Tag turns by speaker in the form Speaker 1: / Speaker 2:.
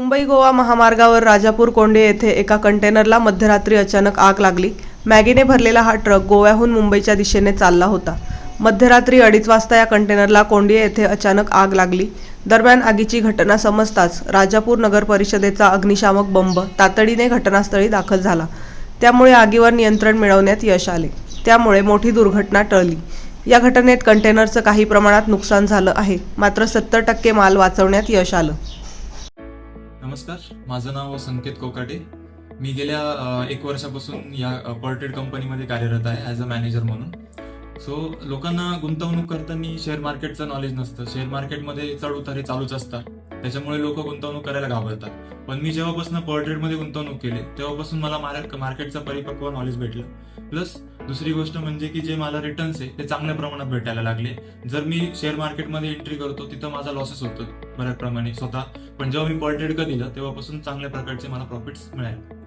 Speaker 1: मुंबई गोवा महामार्गावर राजापूर कोंडे येथे एका कंटेनरला मध्यरात्री अचानक आग लागली. मॅगीने भरलेला हा ट्रक गोव्याहून मुंबईच्या दिशेने चालला होता. मध्यरात्री अडीच वाजता या कंटेनरला कोंडिये येथे अचानक आग लागली. दरम्यान आगीची घटना समजताच राजापूर नगर परिषदेचा अग्निशामक बंब तातडीने घटनास्थळी दाखल झाला. त्यामुळे आगीवर नियंत्रण मिळवण्यात यश आले. त्यामुळे मोठी दुर्घटना टळली. या घटनेत कंटेनरचं काही प्रमाणात नुकसान झालं आहे. मात्र सत्तर टक्के माल वाचवण्यात यश आलं.
Speaker 2: नमस्कार माझं नाव संकेत कोकाटे. मी गेल्या एक वर्षापासून या पर्टेड कंपनीमध्ये कार्यरत आहे ॲज अ मॅनेजर म्हणून. सो लोकांना गुंतवणूक करताना शेअर मार्केटचं नॉलेज नसतं. शेअर मार्केटमध्ये चढ उतार हे चालूच असतात. त्याच्यामुळे लोक गुंतवणूक करायला घाबरतात. पण मी जेव्हापासून पर्ट्रेडमध्ये गुंतवणूक केली तेव्हापासून मला मार्केट मार्केटचा परिपक्व नॉलेज भेटलं. प्लस दुसरी गोष्ट म्हणजे की जे मला रिटर्न्स आहे ते चांगल्या प्रमाणात भेटायला लागले. जर मी शेअर मार्केटमध्ये एंट्री करतो तिथं माझा लॉसेस होतो बऱ्याच प्रमाणे स्वतः. पण जेव्हा मी पर्ट्रेड का दिलं तेव्हापासून चांगल्या प्रकारचे मला प्रॉफिट्स मिळाले.